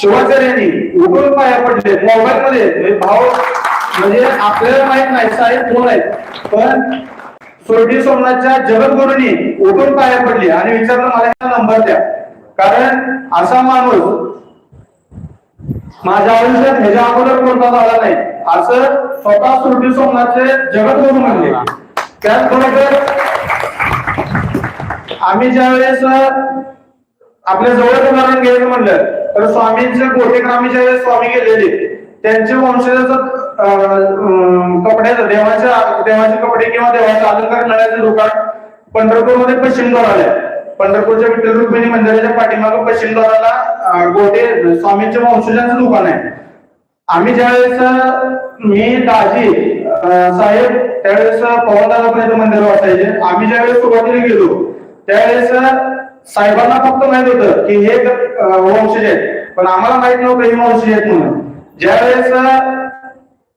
शिवाचार्यांनी उठून पाया पडले. मोबाईल मध्ये भाव म्हणजे आपल्याला माहीत नाही साहेब कोण आहेत. पण सोरटी सोमनाथच्या जगद्गुरूंनी उठून पाया पडली. आणि विचारलं मला नंबर द्या. कारण असा माणूस माझ्या आयुष्यात ह्याच्या अगोदर कोणता झाला नाही. असं स्वतः सुरटी सोमनाथचे जगद्गुरू म्हणले. त्याचबरोबर आम्ही ज्यावेळेस वेळेस आपल्या जवळ उदाहरण घ्यायचं म्हणलं तर स्वामींच्या गोटेकर आम्ही ज्यावेळेस स्वामी गेलेले. त्यांचे वंशजाचं कपडे देवाच्या देवाचे कपडे किंवा देवाचे अलंकार मिळायचं दुकान पंढरपूरमध्ये पश्चिम द्वाराला आहे पंढरपूरच्या विठ्ठल रुक्मिणी मंदिराच्या पाठीमागं पश्चिम द्वाराला गोटे स्वामींच्या वंशजांचं दुकान आहे. आम्ही ज्यावेळेस मी दाजी साहेब त्यावेळेस पवनदादापर्यंत मंदिर वाचायचे. आम्ही ज्यावेळेस सुरुवातीला गेलो त्यावेळेस साहेबांना फक्त माहीत होतं की हे वंशज आहेत. पण आम्हाला माहीत नव्हतं हे वंशज आहेत म्हणून. ज्यावेळेस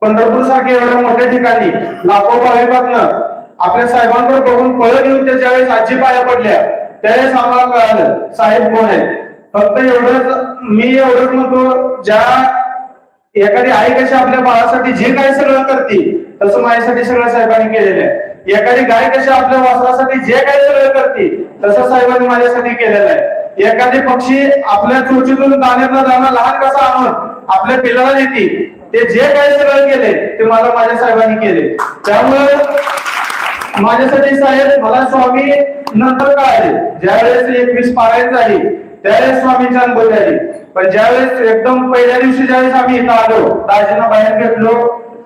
पंढरपूर सारख्या एवढ्या मोठ्या ठिकाणी लाखो भाविकातनं आपल्या साहेबांकडे बघून पळत येऊन त्या ज्यावेळेस आजी पाया पडल्या त्यावेळेस आम्हाला कळालं साहेब कोण आहेत? फक्त एवढंच मी एवढंच म्हणतो ज्या एखादी आई कशी आपल्या बाळासाठी जे काही सगळं करते तसं माझ्यासाठी सगळं साहेबांनी केलेलं आहे. एखादी गाय कशी आपल्या वासरासाठी जे काही सगळं करते तसं साहेबांनी माझ्यासाठी केलेलं आहे. एखादी पक्षी आपल्या चोचीतून दाण्यातला दाणा लहान कसा आणून आपल्या पिलाला देते ते जे काही सगळं केले ते मला माझ्या साहेबांनी केले. त्यामुळे माझ्यासाठी साहेब मला स्वामी नंतर कळाले. ज्यावेळेस एकवीस पारायण झाली त्यावेळेस स्वामींची अनुभव आली पण ज्यावेळेस एकदम पहिल्या दिवशी ज्यावेळेस आम्ही इथं आलो दाजीना बाहेर भेटलो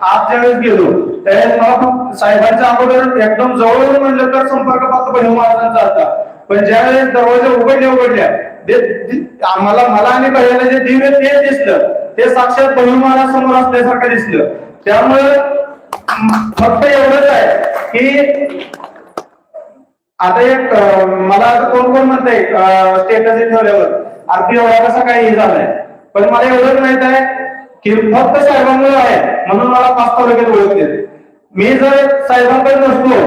आत ज्यावेळेस गेलो मला साहेबांच्या अगोदर एकदम जवळून म्हणलं तर संपर्क फक्त बहिण महाराजांचा होता पण ज्यावेळेस दरवाजा उघडल्या उघडल्या आम्हाला मला आणि बहिणीला जे दिव्य ते दिसलं. ते साक्षात बहिण महाराज समोर असल्यासारखं दिसलं. त्यामुळे फक्त एवढंच आहे की आता एक मला आता कोण कोण म्हणतंय स्टेटस ठेवल्यावर. अगदी एवढा कसा काही हे झालाय? पण मला एवढंच माहीत आहे की फक्त साहेबांमुळे आहे. म्हणून मला पाच तालुक्यात ओळखले मी जर साहेबांकडे नसतो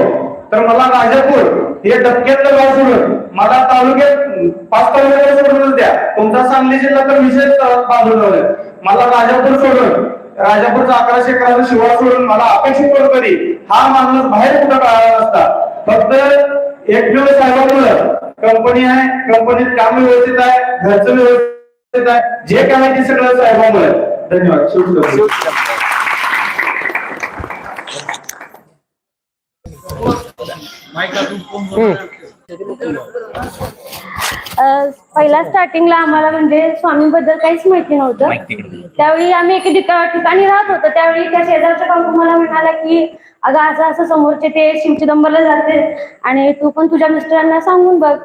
तर मला राजापूर हे डबक्यातलं गाव सोडून मला तालुक्यात पाच तालुक्यात सोडूनच द्या. तुमचा सांगली जिल्हा तर विशेष बांधून मला राजापूर सोडून राजापूरचा अकराशे एकराचा शिवाय सोडून मला अपेक्षित कधी? हा माणूस बाहेर कुठं काढायला असता? फक्त एक दिवस साहेबांमुळं कंपनी आहे कंपनीत काम व्यवस्थित आहे घरचं व्यवस्थित आहे जे काय आहे ते सगळं साहेबांमुळे. धन्यवाद. पहिला स्टार्टिंगला आम्हाला म्हणजे स्वामींबद्दल काहीच माहिती नव्हतं. त्यावेळी आम्ही एके ठिका- ठिकाणी राहत होतो. त्यावेळी त्या शेजारच्या काकू मला म्हणाला की अगं असं असं समोरचे ते शिवचिदंबरला जाते आणि तू पण तुझ्या मिस्टरांना सांगून बघ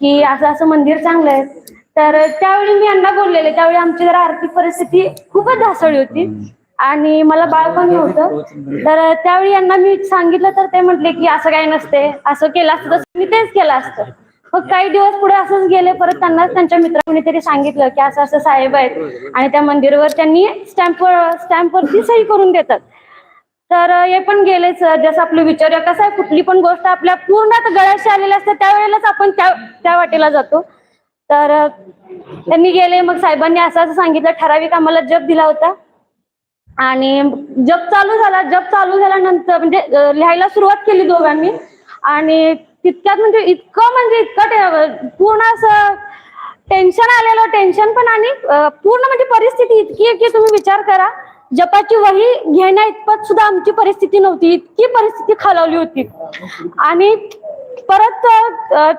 की असं असं मंदिर चांगलं आहे. तर त्यावेळी मी यांना बोललेले. त्यावेळी आमची जरा आर्थिक परिस्थिती खूपच ढासळली होती. आणि मला बाळ पण नव्हतं. तर त्यावेळी यांना मी सांगितलं तर ते म्हटले की असं काही नसते असं केलं असतं तसं मी तेच केलं असतं. मग काही दिवस पुढे असंच गेले परत त्यांना त्यांच्या मित्र कोणीतरी सांगितलं की असं असं साहेब आहेत. आणि त्या मंदिरावर त्यांनी स्टॅम्प स्टॅम्पवरती सही करून देतात. तर हे पण गेलेच जसं आपलं विचार कसं आहे कुठली पण गोष्ट आपल्या पूर्ण गळ्याशी आलेली असते त्यावेळेलाच आपण त्या त्या वाटेला जातो. तर त्यांनी गेले मग साहेबांनी असं असं सांगितलं ठराविक आम्हाला जप दिला होता. आणि जप चालू झाला जप चालू झाल्यानंतर म्हणजे लिहायला सुरुवात केली दोघांनी. आणि तितक्यात म्हणजे इतकं म्हणजे इतकं टे- पूर्ण असं टेन्शन आलेलं टेन्शन पण आणि पूर्ण म्हणजे परिस्थिती इतकी आहे की तुम्ही विचार करा जपाची वही घेण्या इतपत सुद्धा आमची परिस्थिती नव्हती. इतकी परिस्थिती खालावली होती. आणि परत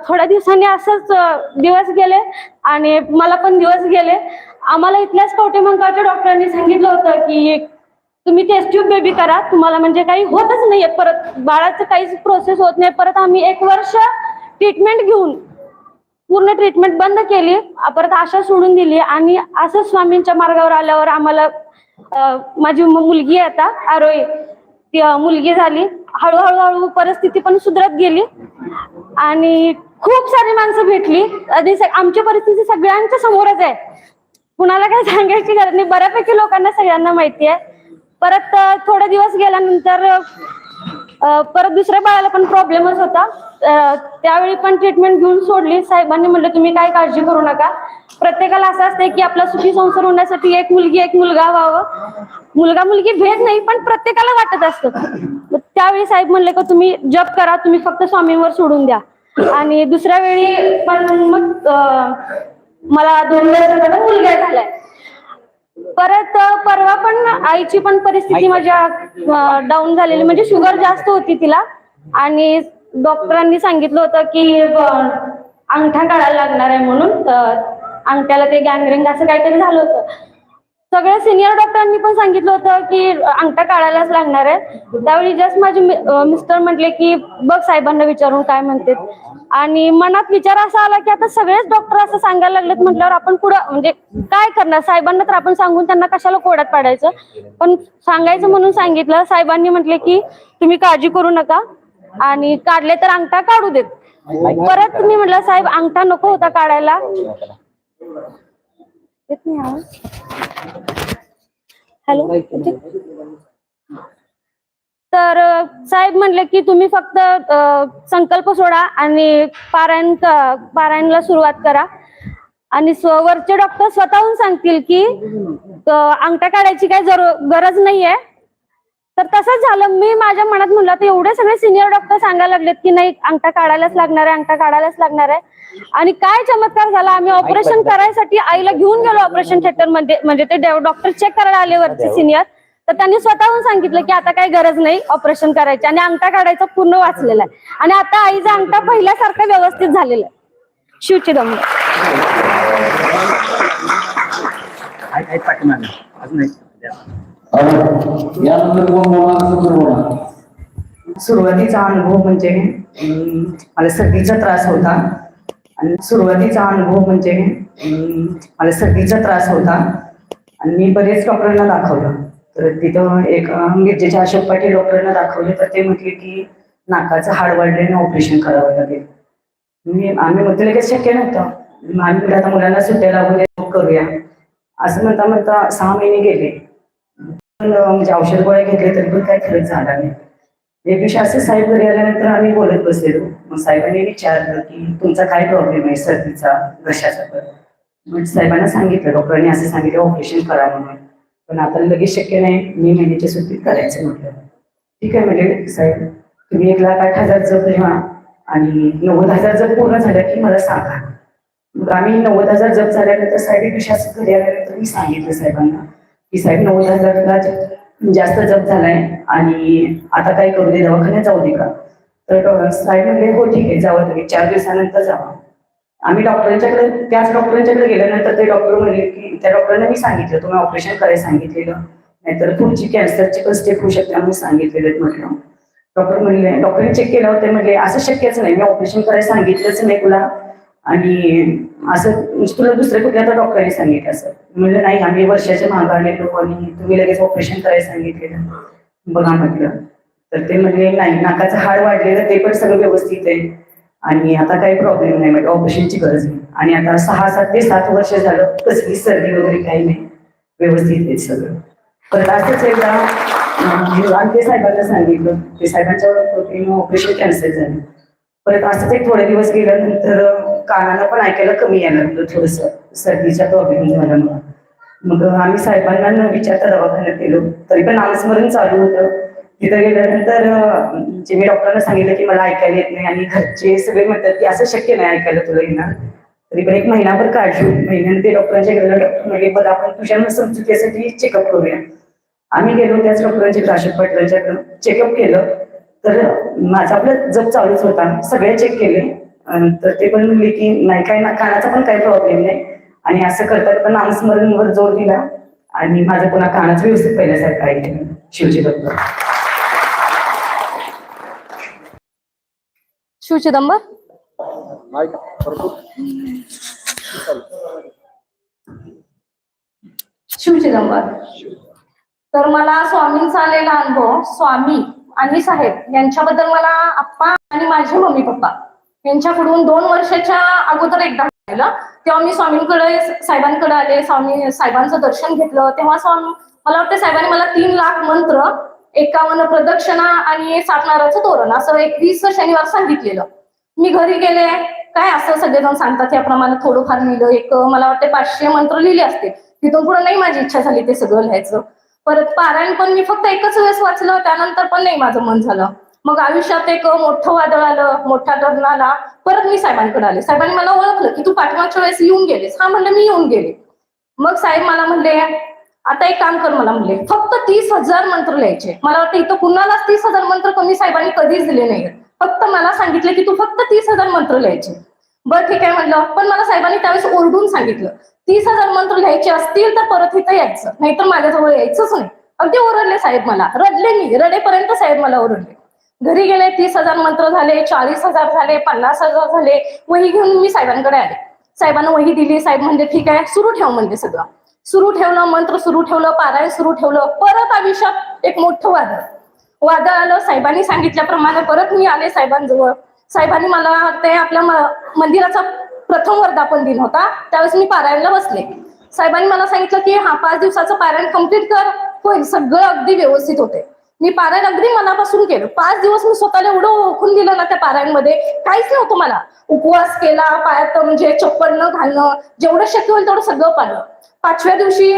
थोड्या दिवसांनी असंच दिवस गेले आणि मला पण दिवस गेले. आम्हाला इथल्याच कवटेमंकाळच्या डॉक्टरांनी सांगितलं होतं की तुम्ही टेस्ट ट्यूब बेबी करा. तुम्हाला म्हणजे काही होतच नाहीये. परत बाळाचं काहीच प्रोसेस होत नाही. परत आम्ही एक वर्ष ट्रीटमेंट घेऊन पूर्ण ट्रीटमेंट बंद केली. परत आशा सोडून दिली. आणि असं स्वामींच्या मार्गावर आल्यावर आम्हाला माझी मुलगी आहे आता आरोही ती मुलगी झाली. हळूहळू हळू परिस्थिती पण सुधरत गेली. आणि खूप सारी माणसं भेटली. आणि आमची परिस्थिती सगळ्यांच्या समोरच आहे. कुणाला काही सांगायची गरज नाही. बऱ्यापैकी लोकांना सगळ्यांना माहिती आहे. परत थोडे दिवस गेल्यानंतर परत दुसऱ्या बाळाला पण प्रॉब्लेमच होता. त्यावेळी पण ट्रीटमेंट घेऊन सोडली. साहेबांनी म्हटलं तुम्ही काय काळजी करू नका. प्रत्येकाला असं असतंय की आपला सुखी संसार होण्यासाठी एक मुलगी एक मुलगा व्हावं. मुलगा मुलगी भेद नाही पण प्रत्येकाला वाटत असतं. त्यावेळी साहेब म्हणले का तुम्ही जप करा. तुम्ही फक्त स्वामींवर सोडून द्या. आणि दुसऱ्या वेळी पण मग मला दोन वर्षाचा मुलगा झालाय. परत परवा पण आईची पण परिस्थिती माझ्या डाऊन झालेली. म्हणजे शुगर जास्त होती तिला. आणि डॉक्टरांनी सांगितलं होतं की अंगठा काढायला लागणार आहे म्हणून. तर अंगठ्याला ते गँगरिंग असं काहीतरी झालं होतं. सगळ्या सिनियर डॉक्टरांनी पण सांगितलं होतं की अंगठा काढायलाच लागणार आहे. त्यावेळी जस्ट माझे मिस्टर म्हटले की बघ साहेबांना विचारून काय म्हणते आणि मनात विचार असा आला की आता सगळेच डॉक्टर असं सांगायला लागलेत म्हटल्यावर आपण पुढं म्हणजे काय करणार? साहेबांना तर आपण सांगून त्यांना कशाला कोड्यात पाडायचं? पण सांगायचं म्हणून सांगितलं. साहेबांनी म्हटले की तुम्ही काळजी करू नका आणि काढले तर अंगठा काढू देत. परत मी म्हटलं साहेब अंगठा नको होता काढायला. येत नाही आवाज? हॅलो? तर साहेब म्हणले की तुम्ही फक्त संकल्प सोडा आणि पारायण पारायणला सुरुवात करा. आणि स्व- वरचे डॉक्टर स्वतःहून सांगतील की अंगठा काढायची काही गरज नाहीये. तर तसंच झालं. मी माझ्या मनात म्हणलं तर एवढे सगळे सिनियर डॉक्टर सांगायला लागलेत की नाही अंगठा काढायलाच लागणार आहे अंगठा काढायलाच लागणार आहे. आणि काय चमत्कार झाला आम्ही ऑपरेशन करायसाठी आईला घेऊन गेलो ऑपरेशन थिएटरमध्ये म्हणजे ते डॉक्टर चेक करायला आले वरचे सिनियर तर त्यांनी स्वतःहून सांगितलं की आता काही गरज नाही ऑपरेशन करायची. आणि अंगठा काढायचा पूर्ण वाचलेला आहे. आणि आता आईचा अंगठा पहिल्यासारखा व्यवस्थित झालेला आहे. शिवची दम अजून. यानंतर कोण बोलणार? सुरुवातीचा अनुभव म्हणजे मला सर्दीचा त्रास होता. आणि सुरुवातीचा अनुभव म्हणजे मला सर्दीचा त्रास होता. आणि मी बरेच डॉक्टरांना दाखवलं. तर तिथं एक अं, अशोक पाटील डॉक्टरांना दाखवले. तर ते म्हटले की नाकाचं हाड वाढल्याने ऑपरेशन करावं लागेल. मी आम्ही म्हणतो लगेच शक्य नव्हतं. आम्ही आता मुलांना सुट्ट्या लागून करूया. असं म्हणता म्हणता सहा महिने गेले. पण म्हणजे औषध गोळ्या घेतले तरी पण काही फरक झाला नाही. एक दिवशी असं साहेब घरी आल्यानंतर आम्ही बोलत बसलेलो. मग साहेबांनी विचारलं की तुमचा काय प्रॉब्लेम आहे सर्दीचा घशाचा तर मग साहेबांना सांगितलं डॉक्टरांनी असं सांगितलं ऑपरेशन करा म्हणून. पण आता लगेच शक्य नाही मी महिन्याच्या सुट्टीत करायचं म्हटलं. ठीक आहे म्हणजे साहेब तुम्ही एक लाख आठ हजार जप लिहा आणि नव्वद हजार जप पूर्ण झाल्या की मला सांगा. मग आम्ही नव्वद हजार जप झाल्यानंतर साहेब एक दिवशी असं घरी आल्यानंतर मी सांगितलं साहेबांना की साहेब नऊ हजार जास्त जप झालाय आणि आता काय करू दे दवाखान्यात जाऊ दे का? तर साहेब म्हणले हो ठीक आहे जावं तुम्ही. चार दिवसानंतर जावा. आम्ही डॉक्टरांच्याकडे त्याच डॉक्टरांच्याकडे गेल्यानंतर ते डॉक्टर म्हणले की त्या डॉक्टरांना मी सांगितलं तुम्ही ऑपरेशन करायला सांगितलेलं. नाहीतर पुढची कॅन्सरची पण स्टेप होऊ शकते आम्ही सांगितलेलं म्हटलं. डॉक्टर म्हणले डॉक्टरने चेक केल्यावर ते म्हणले असं शक्यच नाही मी ऑपरेशन करायला सांगितलंच नाही तुला. आणि असं म्हणजे तुला दुसऱ्या कुठल्या तर डॉक्टरांनी सांगितलं असं? म्हणलं नाही आम्ही वर्षाच्या मागं लोक आणि तुम्ही लगेच ऑपरेशन करायला सांगितलेलं. बघा म्हटलं. तर ते म्हणले नाही नाकाचं हाड वाढलेलं ते पण सगळं व्यवस्थित आहे. आणि आता काही प्रॉब्लेम नाही म्हणजे ऑपरेशनची गरज नाही. आणि आता सहा सात ते सात वर्ष झालं कसली सर्दी वगैरे काही नाही. व्यवस्थित आहे सगळं. परत असंच एकदा आमचे ते साहेबांना सांगितलं. ते साहेबांच्या ऑपरेशन कॅन्सल झालं. परत असंच एक थोडे दिवस गेल्यानंतर कानाला पण ऐकायला कमी यायला लागलं थोडस. सर्दीचा प्रॉब्लेम झाला मला मग आम्ही साहेबांना न विचारता दवाखान्यात गेलो. तरी पण नामस्मरण चालू होतं. तिथं गेल्यानंतर जे मी डॉक्टरांना सांगितलं की मला ऐकायला येत नाही आणि घरचे सगळे म्हणतात की असं शक्य नाही ऐकायला तुला येणार. तरी पण एक महिनाभर काढली. महिन्याने ते डॉक्टरांच्या गेलं डॉक्टर म्हणजे बघ आपण तुझ्या समजुतीसाठी चेकअप करूया. आम्ही गेलो त्याच डॉक्टरांच्या अशोक पाटलांच्याकडं. चेकअप केलं. तर माझा आपलं जप चालूच होता. सगळे चेक केले. तर ते पण म्हणले की नाही काय ना कानाचा पण काही प्रॉब्लेम नाही. आणि असं करतात पण नामस्मरणवर जोर दिला. आणि माझं पुन्हा कानाच व्यवस्थित पहिल्यासारखं ऐकलं शिवजी डॉक्टर शिव चिदंबर शिव चिदंबर तर मला स्वामींचा आलेला अनुभव स्वामी आणि साहेब यांच्याबद्दल मला आप्पा आणि माझे मम्मी पप्पा यांच्याकडून दोन वर्षाच्या अगोदर एकदा झालं तेव्हा मी स्वामींकडे साहेबांकडे आले. स्वामी साहेबांचं दर्शन घेतलं. तेव्हा स्वामी मला वाटतं साहेबांनी मला तीन लाख मंत्र एकावन्न प्रदक्षिणा आणि सात नाराचं तोरण असं एकवीस शनिवार सांगितलेलं. मी घरी गेले. काय असं सगळेजण सांगतात याप्रमाणे थोडंफार लिहिलं. एक मला वाटते पाचशे मंत्र लिहिले असते. तिथून पुढे नाही माझी इच्छा झाली ते सगळं लिहायचं. परत पारायण पण मी फक्त एकच वेळेस वाचलं. त्यानंतर पण नाही माझं मन झालं. मग आयुष्यात एक मोठं वादळ आलं मोठा टर्न आला परत मी साहेबांकडे आले. साहेबांनी मला ओळखलं की तू पाठमागच्या वेळेस येऊन गेलेस. हा म्हणलं मी येऊन गेले. मग साहेब मला म्हणले आता एक काम कर मला म्हणले. फक्त तीस हजार मंत्र लिहायचे. मला वाटतं इथं कुणालाच तीस हजार मंत्र कमी साहेबांनी कधीच दिले नाही फक्त मला सांगितलं की तू फक्त तीस हजार मंत्र लिहायचे. बरं ठीक आहे म्हणलं. पण मला साहेबांनी त्यावेळेस ओरडून सांगितलं. तीस हजार मंत्र लिहायचे असतील तर परत इथं यायचं. नाहीतर माझ्याजवळ यायचंच नाही. अगदी ओरडले साहेब मला. रडले मी. रडेपर्यंत साहेब मला ओरडले. घरी गेले तीस हजार मंत्र झाले चाळीस हजार झाले पन्नास हजार झाले वही घेऊन मी साहेबांकडे आले. साहेबांना वही दिली साहेब म्हणजे ठीक आहे सुरू ठेव म्हणजे सगळं. सुरू ठेवलं मंत्र सुरू ठेवलं पारायण सुरू ठेवलं परत आयुष्यात एक मोठं वादळ. वादळ आलं साहेबांनी सांगितल्याप्रमाणे परत मी आले साहेबांजवळ. साहेबांनी मला ते आपल्या मंदिराचा प्रथम वर्धापन दिन होता त्यावेळेस मी पारायणला बसले. साहेबांनी मला सांगितलं की हा पाच दिवसाचं पारायण कंप्लीट कर. होईल सगळं अगदी व्यवस्थित होते. मी पारायण अगदी मनापासून केलं. पाच दिवस मी स्वतःला एवढं ओळखून दिलं ना त्या पारायणमध्ये. काहीच नव्हतं मला. उपवास केला पायात म्हणजे चप्पल न घालणं जेवढं शक्य होईल तेवढं सगळं पाळलं. पाचव्या दिवशी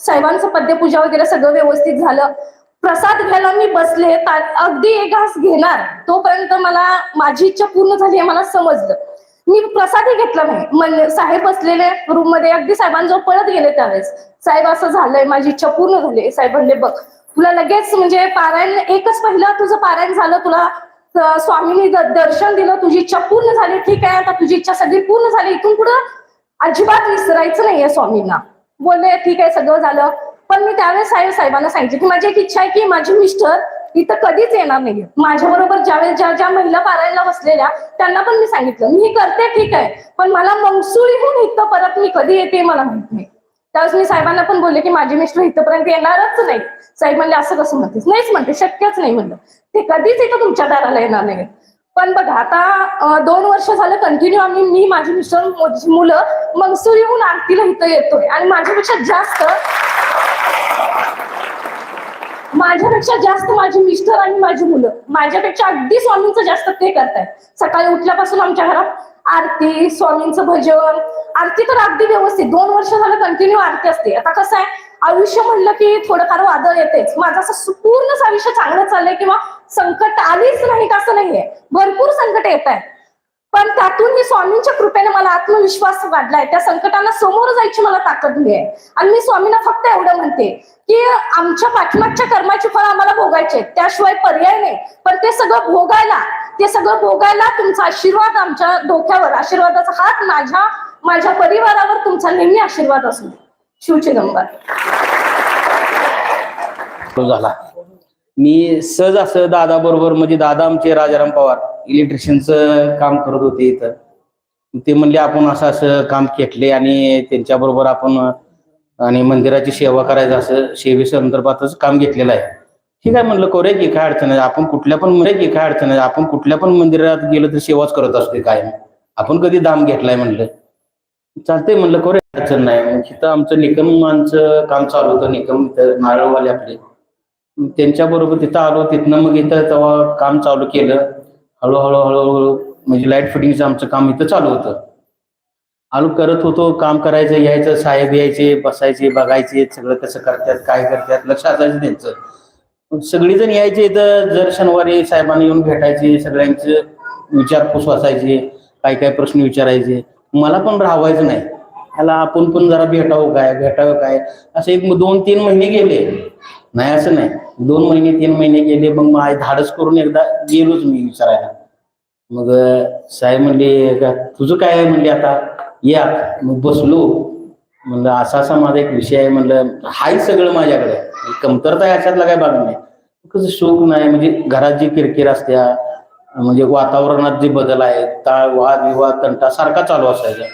साहेबांचं पद्यपूजा वगैरे सगळं व्यवस्थित झालं. प्रसाद घ्यायला मी बसले. अगदी एक घास घेणार. तोपर्यंत मला माझी इच्छा पूर्ण झाली हे मला समजलं. मी प्रसादही घेतला नाही. साहेब बसलेले रूममध्ये अगदी साहेबांजवळ पळत गेले त्यावेळेस. साहेब असं झालंय. माझी इच्छा पूर्ण झाली. साहेब म्हणले बघ तुला लगेच म्हणजे पारायण एकच पहिलं तुझं पारायण झालं तुला स्वामींनी दर्शन दिलं तुझी इच्छा पूर्ण झाली ठीक आहे आता तुझी इच्छा सगळी पूर्ण झाली इथून पुढे अजिबात विसरायचं नाहीये स्वामींना. बोलले ठीक आहे सगळं झालं. पण मी त्यावेळेस साहेब साहेबांना सांगितलं की माझी एक इच्छा आहे की माझे मिस्टर इथं कधीच येणार नाही माझ्याबरोबर ज्यावेळेस ज्या ज्या महिला पारायणला बसलेल्या त्यांना पण मी सांगितलं. मी करते ठीक आहे पण मला मंगसुळीहून इथं परत मी कधी येते मला माहीत नाही. त्यावेळेस मी साहेबांना पण बोलले की माझे मिस्टर इथपर्यंत येणारच नाही. साहेब म्हणले असं कसं म्हणतेस? नाहीच म्हणते शक्यच नाही म्हणलं. ते कधीच इथं तुमच्या दाराला येणार नाही पण बघा आता दोन वर्ष झालं कंटिन्यू आम्ही मी माझी मिस्टर मुलं मुलं येऊन आरतीला इथं येतोय. आणि माझ्यापेक्षा जास्त माझ्यापेक्षा जास्त माझी मिस्टर आणि माझी मुलं माझ्यापेक्षा अगदी स्वामींचं जास्त ते करतायत. सकाळी उठल्यापासून आमच्या घरात आरती स्वामींचं भजन आरती तर अगदी व्यवस्थित. दोन वर्ष झालं कंटिन्यू आरती असते. आता कसं आहे आयुष्य म्हणलं की थोडंफार वादळ येतेच. माझं असं पूर्णच आयुष्य चांगलं चाललंय किंवा संकट आलीच नाही का असं नाहीये. भरपूर संकट येत आहे पण त्यातून मी स्वामींच्या कृपेने मला आत्मविश्वास वाढलाय. त्या संकटांना समोर जायची मला ताकद मिळेल आणि मी स्वामींना फक्त एवढं म्हणते की आमच्या पाठीमागच्या कर्माची फळं आम्हाला भोगायचे त्याशिवाय पर्याय नाही. पण ते सगळं भोगायला ते सगळं भोगायला तुमचा आशीर्वाद आमच्या डोक्यावर आशीर्वादाचा हात माझ्या माझ्या परिवारावर तुमचा नेहमी आशीर्वाद असू शिवचे शिवचिदंबर तो झाला. मी सहज असं दादा बरोबर म्हणजे दादा आमचे राजाराम पवार इलेक्ट्रिशियनचं काम करत होते इथं. ते म्हणले आपण असं असं काम घेतले आणि त्यांच्या बरोबर आपण आणि मंदिराची सेवा करायचं असं सेवे संदर्भातच काम घेतलेलं आहे. ठीक आहे म्हणलं करूया की काय अडचण आहे आपण कुठल्या पण म्हणजे की काय अडचण आहे आपण कुठल्या पण मंदिरात गेलो तर सेवाच करत असतो काय. आपण कधी दाम घेतलाय म्हणलं. चालतंय म्हणलं करू अडचण नाही. मग तिथं आमचं निकमांचं काम चालू होतं. निकम इथं नारळवाले आपले. त्यांच्या बरोबर तिथं आलो. तिथनं मग इथं तेव्हा काम चालू केलं. हळूहळू हळूहळू म्हणजे लाइट फिटिंगचं आमचं काम इथं चालू होतं. आलो करत होतो. काम करायचं यायचं साहेब यायचे बसायचे बघायचे सगळं कसं करतात काय करतात. लक्ष असायचं त्यांचं. मग सगळेजण यायचे इथं जर शनिवारी साहेबांना येऊन भेटायचे सगळ्यांचे विचारपूस वाचायचे काय काय प्रश्न विचारायचे. मला पण राहावायचं नाही. ह्याला आपण पण जरा भेटावं काय भेटावं काय. असं एक दोन तीन महिने गेले. नाही असं नाही. दोन महिने तीन महिने गेले मग माझे धाडस करून एकदा गेलोच मी विचारायला. मग साहेब म्हणले "का- तुझं काय आहे? म्हणले आता या. मग बसलो. म्हणलं असा असा माझा एक विषय आहे. म्हणलं हाय सगळं माझ्याकडे. कमतरता याच्यातला काही काय भाग नाही. कसं शोक नाही म्हणजे घरात जी किरकिर असत्या म्हणजे वातावरणात जे बदल आहेत ताळ वाद विवाद तंटा सारखा चालू असायचा.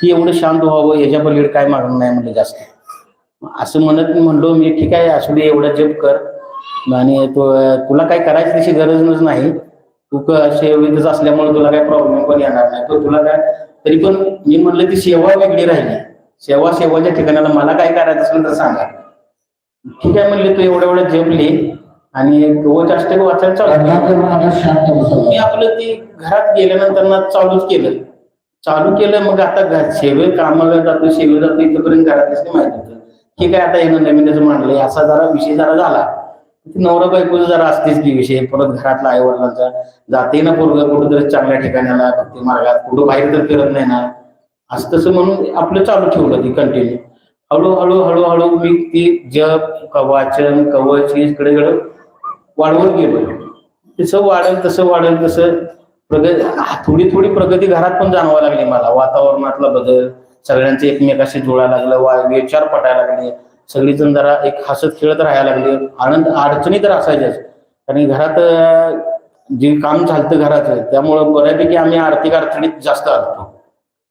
की एवढं शांत व्हावं याच्या पलीकडे काय मागणं नाही म्हणजे जास्त. असं म्हणत म्हणलो मी ठीक आहे असू दे एवढं जप कर. आणि तुला काय करायची तशी गरजच नाही. तू सेवेतच असल्यामुळे तुला काय प्रॉब्लेम पण येणार नाही. तर तुला काय तरी पण मी म्हणलं ती सेवा वेगळी राहिली. सेवा सेवाच्या ठिकाणाला मला काय करायचं असेल तर सांगा. ठीक आहे म्हणले तू एवढं एवढं जपले आणि कवच अष्टक वाचायला चालू मी आपलं ते घरात गेल्यानंतर ना चालूच केलं. चालू केलं मग आता घ- शेवे कामाला जातो शेवे जातो इथपर्यंत घरातच नाही माहीत होतं. ठीक आहे आता येणं नवीनच मांडलंय असा जरा विषय जरा झाला. ती नवरा बायको जरा असतेच की विषय. परत घरातला आई वडिलांचा जाते ना पोरग कुठेतरी चांगल्या ठिकाणाला भक्ती मार्गात. कुठं बाहेर तर फिरत नाही ना. असं तसं म्हणून आपलं चालू ठेवलं ती कंटिन्यू हळूहळू हळूहळू मी ती जप वाचन कवच हे इकडे वाढवत गेलो. तसं वाढेल तसं वाढेल तसं प्रगती थोडी थोडी प्रगती घरात पण जाणवा लागली मला. वातावरणातला बदल सगळ्यांचे एकमेकाशी जुळायला लागलं वा विचार पटायला लागले. सगळीजण जरा एक हसत खेळत राहायला लागले. आनंद अडचणी तर असायच्याच. कारण घरात जे काम चालतं घराचं त्यामुळं बऱ्यापैकी आम्ही आर्थिक अडचणीत जास्त आलतो.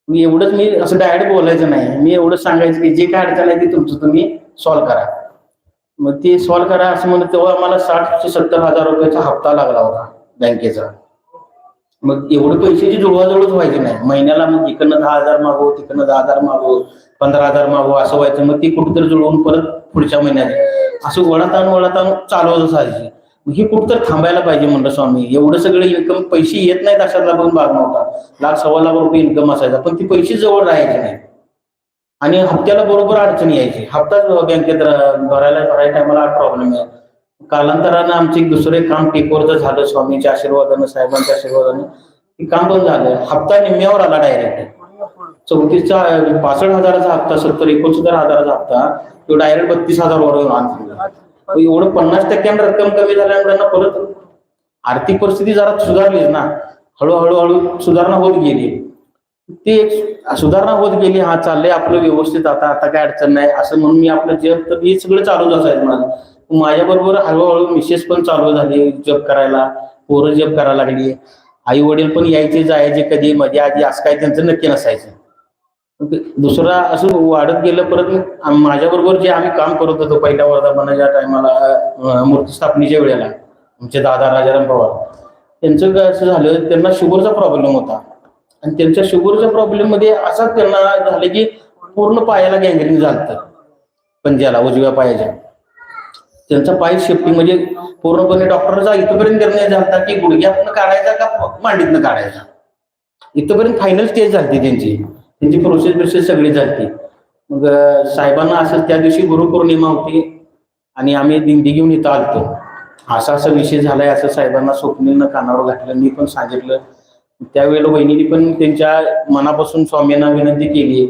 मी एवढंच मी असं डायरेक्ट बोलायचं नाही. मी एवढं सांगायचं की जे काय अडचण आहे ते तुमचं तुम्ही सॉल्व्ह करा. मग ते सॉल्व्ह करा असं म्हणत तेव्हा मला साठ ते सत्तर हजार रुपयाचा हप्ता लागला होता बँकेचा. मग एवढे पैशाची जुळवाजुळच व्हायची नाही. महिन्याला मग इकडनं दहा हजार मागव तिकडनं दहा हजार मागव पंधरा हजार मागव असं व्हायचं. मग ती कुठेतरी जुळवून परत पुढच्या महिन्यात. असं वळतान वळतान चालवत असायची हे कुठ तर थांबायला पाहिजे म्हणलं स्वामी. एवढं सगळं इन्कम पैसे येत नाहीत अशातला पण भाग नव्हता लाख सव्वा लाख रुपये इन्कम असायचा. पण ती पैसे जवळ राहायचे नाही आणि हप्त्याला बरोबर अडचणी यायची. हप्ताच बँकेत भरायला भरायला टायमाला प्रॉब्लेम आहे कालांतरानं आमचे एक दुसरे काम टेकवरचं झालं स्वामीच्या आशीर्वादानं साहेबांच्या आशीर्वादानं. ते काम पण झालं. हप्ता निम्म्यावर आला डायरेक्ट चौतीसचा पासष्ट हजाराचा हप्ता सत्तर एकोणसत्तर हजाराचा हप्ता. तो डायरेक्ट बत्तीस हजार वर आणला एवढं पन्नास टक्क्यानं रक्कम कमी झाल्यामुळे परत आर्थिक परिस्थिती जरा सुधारलीच ना. हळूहळू हळू सुधारणा होत गेली. ते सुधारणा होत गेली. हा चाललंय आपलं व्यवस्थित आता आता काय अडचण नाही. असं म्हणून मी आपलं जप तर हे सगळं चालूच असायचं मला माझ्या बरोबर हळूहळू मिसेस पण चालू झाली जप करायला. पोरं जप करायला लागली. आई वडील पण यायचे जायचे कधी. मध्ये आधी असं काय त्यांचं नक्की नसायचं. दुसरा असं वाढत गेलं परत माझ्या बरोबर जे आम्ही काम करत होतो पहिल्या वर्धापनाच्या टायमाला मूर्ती स्थापनेच्या वेळेला आमचे दादा राजाराम पवार त्यांचं काय असं झालं त्यांना शुगरचा प्रॉब्लेम होता. आणि त्यांच्या शुगरच्या प्रॉब्लेममध्ये असा त्यांना झालं की पूर्ण पायाला गँग्रीन झालं पंजाला उजव्या पायाच्या. त्यांचा पाय शिफ्टिंग म्हणजे पूर्णपणे डॉक्टरचा इथपर्यंत निर्णय झाला की गुडघ्यातनं काढायचा का मांडीतनं काढायचा? इथपर्यंत फायनल स्टेज झाली त्यांची. त्यांची प्रोसेस प्रोसेस सगळी झाली मग साहेबांना असं त्या दिवशी गुरुपौर्णिमा होती आणि आम्ही दिंडी घेऊन इथं आलतो. असा असा विषय झालाय असं साहेबांना स्वप्नीनं कानावर घातलं मी पण सांगितलं. त्यावेळेला वहिनीने पण त्यांच्या मनापासून स्वामींना विनंती केली.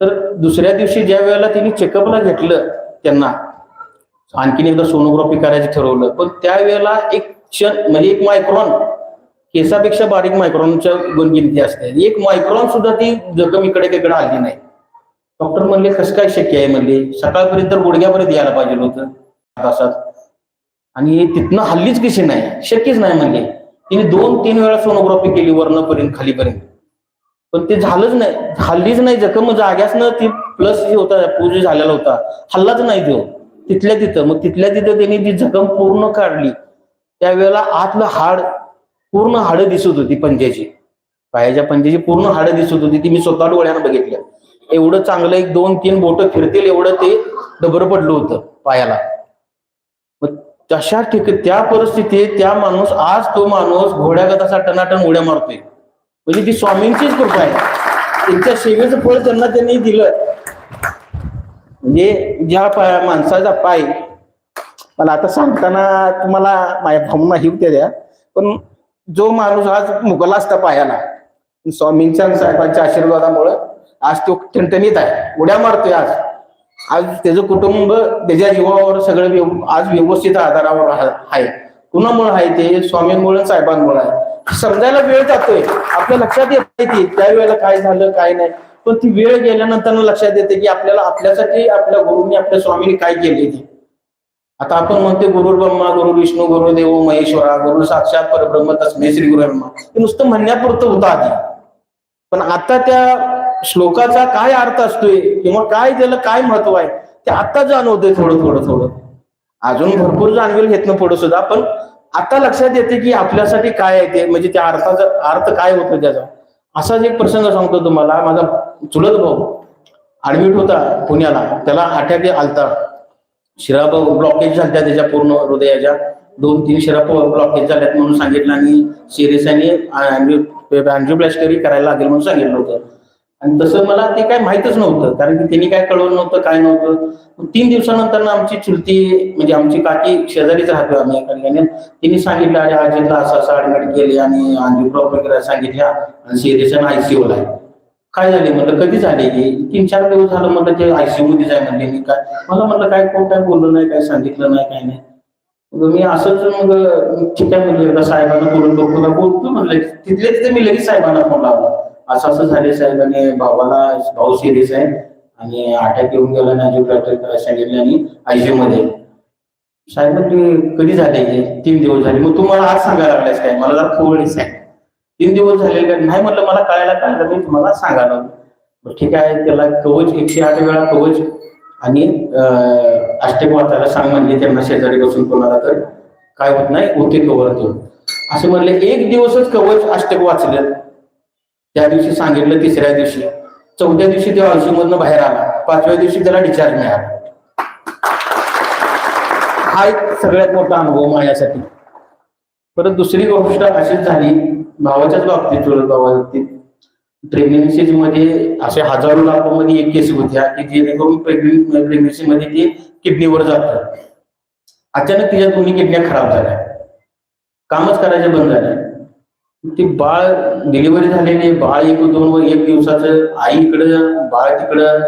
तर दुसऱ्या दिवशी ज्या वेळेला त्यांनी चेकअपला घेतलं त्यांना आणखीन एकदा सोनोग्राफी करायचं ठरवलं. पण त्यावेळेला एक क्षण म्हणजे एक मायक्रॉन केसापेक्षा बारीक मायक्रॉनच्या गुणगिनती असते. एक मायक्रॉन सुद्धा ती जखम इकडे तिकडे आली नाही. डॉक्टर म्हणले कसं काय शक्य आहे? म्हणले सकाळपर्यंत गुडघ्यापर्यंत यायला पाहिजे होतं तासात. आणि तिथनं हल्लीच कशी नाही शक्यच नाही म्हणले. तिने दोन तीन वेळा सोनोग्राफी केली वरणापर्यंत खालीपर्यंत. पण ते झालंच नाही हल्लीच नाही जखम जाग्यासनं ती प्लस होता पूज झालेला होता. हल्लाच नाही तो. तिथल्या तिथं मग तिथल्या तिथं त्यांनी ती जखम पूर्ण काढली. त्यावेळेला आतलं हाड पूर्ण हाडं दिसत होती पंजाची. पायाच्या पंजाची पूर्ण हाडं दिसत होती. ती मी स्वतः डोळ्यानं बघितलं. एवढं चांगलं एक दोन तीन बोट फिरतील एवढं ते डबर पडलं होतं पायाला. मग तशा ठिक त्या परिस्थितीत त्या माणूस आज तो माणूस घोड्या असा टनाटन उड्या मारतोय. म्हणजे ती स्वामींचीच कृपा आहे. त्यांच्या सेवेचं फळ त्यांना त्यांनी दिलं. म्हणजे ज्या पाय माणसाचा पाय मला आता सांगताना तुम्हाला माझ्या भावना हिवत्या द्या पण जो माणूस आज मुघल असता पायाला स्वामींच्या साहेबांच्या आशीर्वादामुळं आज तो ठणठणीत आहे उड्या मारतोय आज. आज त्याचं कुटुंब त्याच्या जीवावर सगळं आज व्यवस्थित आधारावर आहे आहे. कुणामुळे आहे ते? स्वामींमुळे साहेबांमुळे आहे. समजायला वेळ जातोय. आपल्या लक्षात येत नाही ती त्यावेळेला काय झालं काय नाही. पण ती वेळ गेल्यानंतर लक्षात येते की आपल्याला आपल्यासाठी आपल्या गुरुंनी आपल्या स्वामींनी काय केले ते आता आपण म्हणते गुरु ब्रह्मा गुरु विष्णू गुरु देव महेश्वरा गुरु साक्षात परब्रह्म तस्मे श्री गुरु ब्रह्मा. हे नुसतं म्हणण्यापुरतं होतं आधी. पण आता त्या श्लोकाचा काय अर्थ असतोय किंवा काय त्याला काय महत्त्व आहे ते आता जाणवतंय थोडं थोडं थोडं. अजून भरपूर जाणवेल घेतलं पुढे सुद्धा पण आता लक्षात येते की आपल्यासाठी काय आहे ते म्हणजे त्या अर्थाचा अर्थ काय होतो त्याचा. असाच एक प्रसंग सांगतो तुम्हाला माझा चुलत भाऊ ऍडमिट होता पुण्याला त्याला अटॅक आलता. शिरा ब्लॉकेज झाल्या त्याच्या पूर्ण हृदयाच्या. दोन तीन शिरा ब्लॉकेज झाल्यात म्हणून सांगितलं आणि सिरियस आणि अँजिओप्लास्टरी करायला लागेल म्हणून सांगितलं होतं. आणि तसं मला ते काय माहितच नव्हतं कारण की त्यांनी काय कळवलं नव्हतं काय नव्हतं. तीन दिवसानंतर ना आमची चुलती म्हणजे आमची काकी शेजारीच राहतो आम्ही एका ठिकाणी. तिने सांगितलं अरे आजीला असं असं ऍडमिट केले आणि अँजिओग्राफी वगैरे सांगितल्या आणि सिरियस आणि आयसीओला आहे. काय झाले म्हणलं? कधी झाले हे? तीन चार दिवस झालं म्हणलं ते आयसीयू मध्ये जाय म्हणले मी काय. मला म्हणलं काय कोण काय बोललं नाही काय सांगितलं नाही काय नाही. मी असंच मग ठीक आहे म्हणलं एकदा साहेबांना बोलून बघतो बोलतो म्हणलं. तिथले तिथे मी लगेच साहेबांना फोन लावला. असं असं झाले साहेबांनी भावाला भाऊ सिरियस आहे. आणि अटॅक येऊन गेला आणि डॉक्टर सांगितले आणि आयसीयू मध्ये. साहेब कधी झाले हे? तीन दिवस झाले. मग तुम्हाला आज सांगायला लागलास काय? मला जरा खवळीच आहे तीन दिवस झाले का? नाही म्हटलं मला कळायला कळलं मी तुम्हाला सांगायला ठीक आहे त्याला कवच एकशे आठ वेळा कवच आणि अष्टक वाचायला सांग म्हणले त्यांना शेजारी बसून कोणाला तर. काय होत नाही होते कवर देऊन असे म्हणले एक दिवसच कवच अष्टक वाचलं त्या दिवशी सांगितलं तिसऱ्या दिवशी. चौथ्या दिवशी ते आयसीयू मधनं बाहेर आला. पाचव्या दिवशी त्याला डिस्चार्ज मिळाला. हा एक सगळ्यात मोठा अनुभव माझ्यासाठी. परत दुसरी गोष्ट अशीच झाली. भावाच्याच बाबतीत चुलत भावाच्या प्रेग्नेन्सी मध्ये असे हजारो लाखांमध्ये एक केस होत्या की जेणेकरून प्रेग्नेन्सी मध्ये ती किडनीवर जात. अचानक तिच्या दोन्ही किडन्या खराब झाल्या. कामच करायचे बंद झाले. ती बाळ डिलिव्हरी झालेली बाळ एक दोन व एक दिवसाचं आई इकडं बाळ तिकडं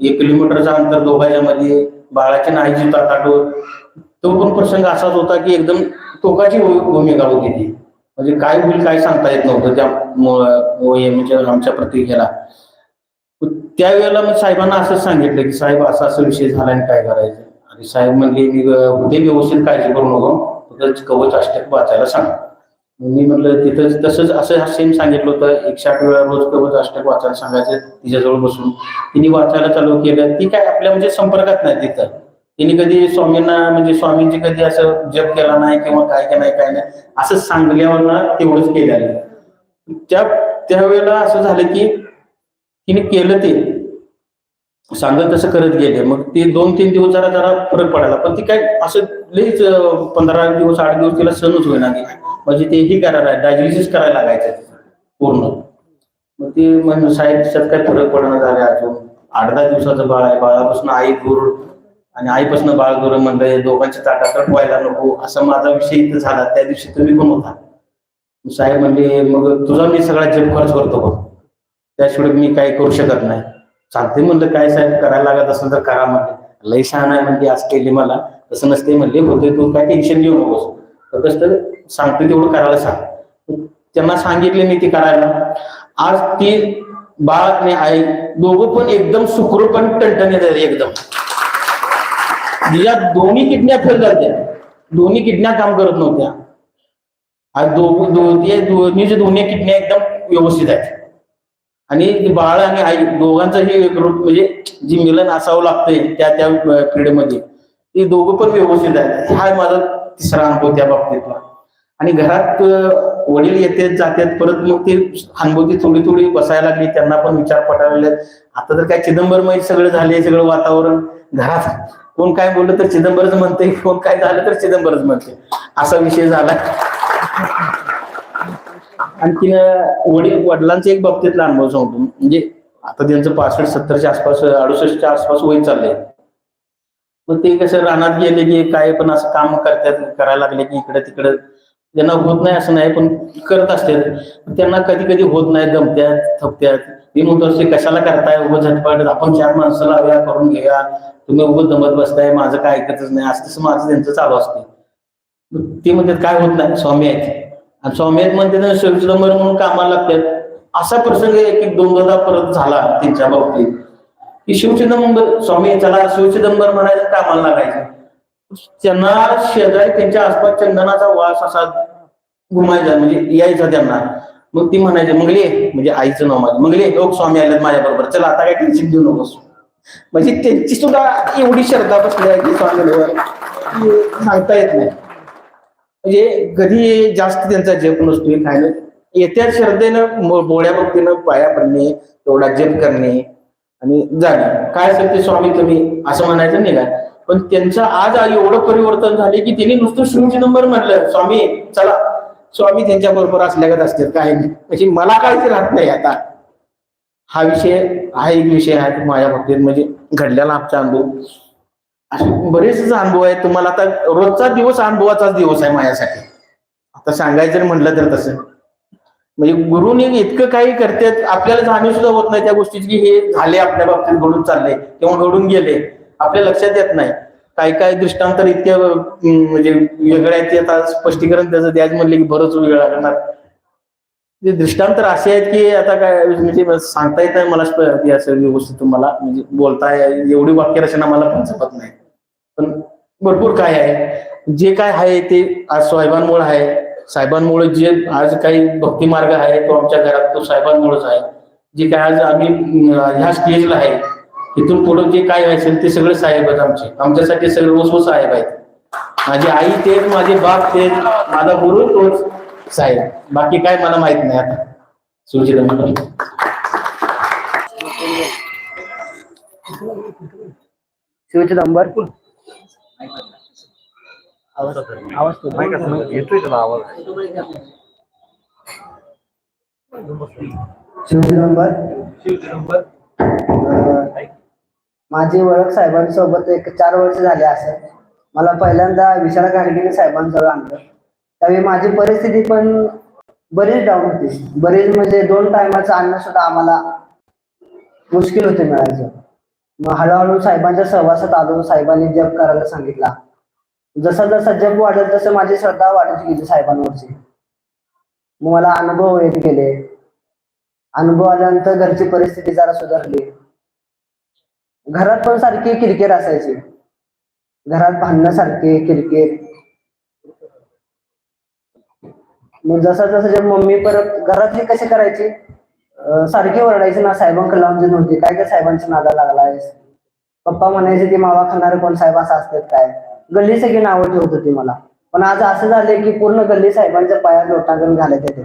एक किलोमीटरचं अंतर दोघांच्या मध्ये. बाळाच्या नाहीची ताटाटोर तो पण प्रसंग असाच होता की एकदम टोकाची भूमिका होती ती. म्हणजे काय होईल काय सांगता येत नव्हतं त्या म्हणजे आमच्या प्रतिक्रियेला. त्यावेळेला मग साहेबांना असंच सांगितलं की साहेब असा असा विषय झाला आणि काय करायचं? आणि साहेब म्हणले मी होते व्यवस्थित काळजी करू नको फक्त कवच अष्टक वाचायला सांग. मी म्हटलं तिथं तसंच असं सेम सांगितलं होतं एकशे आठ वेळा रोज कवच अष्टक वाचायला सांगायचं तिच्याजवळ बसून. तिने वाचायला चालू केलं ती काय आपल्या म्हणजे संपर्कात नाही तिथं. तिने कधी स्वामींना म्हणजे स्वामींची कधी असं जप केला नाही किंवा काय काय नाही काय नाही असं सांगल्यावर तेवढंच केलेलं त्या त्यावेळेला असं झालं की तिने केलं ते. सांगत तसं करत गेले. मग ते दोन तीन दिवस जरा जरा फरक पडायला. पण ती काय असं लईच पंधरा दिवस आठ दिवस तिला सणच होईना म्हणजे ते ही करायला डायजेसिस करायला लागायचं. पूर्ण. मग ते म्हणजे साहेब दिवसात काय फरक पडणं झाले अजून? आठ दहा दिवसाचं बाळ आहे. बाळापासून आई दूर आणि आईपासून बाळ दूर म्हणलं दोघांच्या ताटात व्हायला नको. असा माझा विषय इथं झाला. त्या दिवशी तुम्ही पण होता. साहेब म्हणले मग तुझा मी सगळा जप खर्च करतो बघ. त्याशिवाय मी काही करू शकत नाही. चालते म्हणलं काय साहेब करायला लागत असेल तर करा म्हणले. लई शहाण आहे म्हणते आज केली मला. तसं नसते म्हणले होते तू काय टेन्शन घेऊ नकोस. कसं तर सांगते तेवढं करायला सांग. त्यांना सांगितले मी ती करायला. आज ती बाळ आणि आई दोघं पण एकदम सुखरूप पण टणटणीत आहेत एकदम. या दोन्ही किडन्या फेल झाल्या. दोन्ही किडन्या काम करत नव्हत्या. आज दोघ दोन्हीच्या दोन्ही किडन्या एकदम व्यवस्थित आहेत. आणि बाळ आणि आई दोघांचंही ग्रुप म्हणजे जी मिलन असावं लागतंय त्या त्या क्रीडेमध्ये ते दोघं पण व्यवस्थित आहेत. हा माझा तिसरा अनुभव त्या बाबतीतला. आणि घरात वडील येते जातात परत मग ते अनुभवती थोडी थोडी बसायला लागली. त्यांना पण विचार पटायला लागले. आता तर काय चिदंबरमय सगळं झाले सगळं वातावरण. घरात कोण काय बोललं तर चिदंबरच म्हणते कोण काय झालं तर चिदंबरच म्हणते असा विषय झाला. आणखीन वडील वडिलांचे एक बाबतीतला अनुभव सांगतो. म्हणजे आता त्यांचं पासष्ट सत्तरच्या आसपास अडुसष्टच्या आसपास वय चाललंय. मग ते कसं रानात गेले की काय पण असं काम करतात करायला लागले की इकडे तिकडे. त्यांना होत नाही असं नाही पण करत असतात. त्यांना कधी कधी होत नाही दमत्यात थपत्यात मी म्हणतो कशाला करताय? उभं झटपट आपण चार माणसं लावूया करून घेऊया. तुम्ही उभं दमत बसताय माझं काय ऐकतच नाही. असं तसं माझं त्यांचं चालू असते ते म्हणतात काय होत नाही? स्वामी आहेत. आणि स्वामी आहेत म्हणते ना शिवचिदंबर म्हणून कामाला लागतात. असा प्रसंग एक एक दोन दोनदा परत झाला त्यांच्या बाबतीत. की शिवचिदंबर स्वामी त्याला शिवचिदंबर म्हणायचं कामाला लागायचं. त्यांना शेजारी त्यांच्या आसपास चंदनाचा वास असा घुमायचा म्हणजे यायचा त्यांना. मग ती म्हणायची ले म्हणजे आईचं नाव माझं ले लोक स्वामी आलेत माझ्या बरोबर चला आता काय टेन्शन देऊ नकोस. म्हणजे त्यांची सुद्धा एवढी श्रद्धा बसली आहे की स्वामीवर सांगता येत नाही. म्हणजे कधी जास्त त्यांचा जप नसतोय काय नाही येत्या श्रद्धेनं बोळ्या भक्तीनं पाया पडणे तेवढा जप करणे आणि जाणे. काय असेल ते स्वामी तुम्ही असं म्हणायचं नाही का? पण त्यांचं आज एवढं परिवर्तन झाले की त्यांनी नुसतं शिवची नंबर म्हटलं स्वामी चला. स्वामी त्यांच्या बरोबर असल्यागत असतात काय नाही. म्हणजे मला काहीच राहत नाही आता. हा विषय हा एक विषय आहे माझ्या बाबतीत म्हणजे घडलेला आमचा अनुभव. असे अनुभव आहेत. तुम्हाला आता रोजचा दिवस अनुभवाचाच दिवस आहे माझ्यासाठी. आता सांगायचं जर म्हटलं तर तसं. म्हणजे गुरुने इतकं काही करतात आपल्याला जाणीव सुद्धा होत नाही त्या गोष्टीची की हे झाले आपल्या बाबतीत घडून चालले किंवा घडून गेले. आपल्या लक्षात येत नाही. काही काही दृष्टांत इतक्या म्हणजे वेगळ्या आहेत ते आता स्पष्टीकरण त्याचं द्याच म्हणले की बरंच वेळ लागणार. ते दृष्टांत असे आहेत की आता काय म्हणजे सांगता येत नाही मला असं व्यवस्थित तुम्हाला म्हणजे बोलता एवढी वाक्यरचना मला पण जपत नाही. पण भरपूर काय आहे. जे काय आहे ते आज साहेबांमुळे आहे. साहेबांमुळे जे आज काही भक्ती मार्ग आहे तो आमच्या घरात तो साहेबांमुळेच आहे. जे काय आज आम्ही ह्या स्टेजला आहे इथून पुढे जे काय असेल ते सगळे साहेब आहेत आमचे. आमच्यासाठी सगळे वसव साहेब आहेत. माझी आई तेच माझे बाप तेच माझा गुरु तोच साहेब. बाकी काय मला माहीत नाही आता. सुचिरंबर शिवचिदंबर शिवचिदंबर अं, माझी ओळख साहेबांसोबत एक चार वर्ष झाले असेल. मला पहिल्यांदा विशाल गाडगेने साहेबांजवळ आणलं. त्यावेळी माझी परिस्थिती पण बरीच डाऊन होती. बरीच म्हणजे दोन टायमाचं अन्न सुद्धा आम्हाला मुश्किल होते मिळायचं. मग हळूहळू साहेबांच्या सहवासात आलो. साहेबांनी जप करायला सांगितला. जसा जसा जप वाढत तसं माझी श्रद्धा वाढत गेली साहेबांवरची मग मला अनुभव येत गेले. अनुभव आल्यानंतर घरची परिस्थिती जरा सुधारली. घरात पण सारखी किरकेट असायची. घरात भांडणं सारखे मग जसं जसं मम्मी परत घरातली कशी करायची सारखी ओरडायची ना साहेबांकडे लावून नव्हती. काय काय साहेबांच्या नादा लागलाय पप्पा म्हणायचे ती मावा खाणारे कोण साहेब असं असतात काय? गल्ली सगळी नावं ठेवत होती मला. पण आज असं झालंय की पूर्ण गल्ली साहेबांच्या पायात लोटांगण घालत येते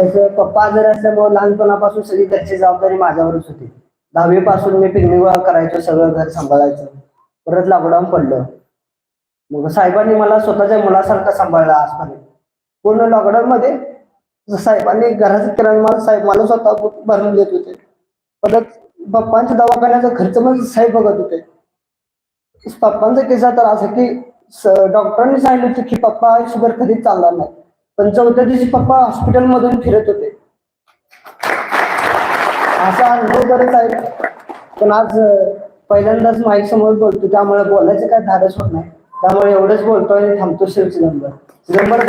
तसं पप्पा जर असल्यामुळे लहानपणापासून सगळी त्याची जबाबदारी माझ्यावरच होती. दहावी पासून मी पिकनिक करायचो सगळं घर सांभाळायचं. परत लॉकडाऊन पडलं. मग साहेबांनी मला स्वतःच्या मुलासारखं सांभाळलं आजपर्यंत. पूर्ण लॉकडाऊन मध्ये साहेबांनी घराचं किराणा माल साहेब मला स्वतः भरून देत होते. परत पप्पांच्या दवाखान्याचा खर्च मग साहेब बघत होते. पप्पांचा किस्सा तर असं की डॉक्टरांनी सांगितलं होतं की पप्पा शुगर कधीच चालणार नाही. पण चौथ्या दिवशी पप्पा हॉस्पिटल मधून फिरत होते. असा अनुभव करत आहे पण आज पहिल्यांदाच माईक समोर बोलतो त्यामुळे बोलायचं काय धाडस होत नाही. त्यामुळे एवढंच बोलतोय आणि थांबतो शिव चिदंबर चिदंबर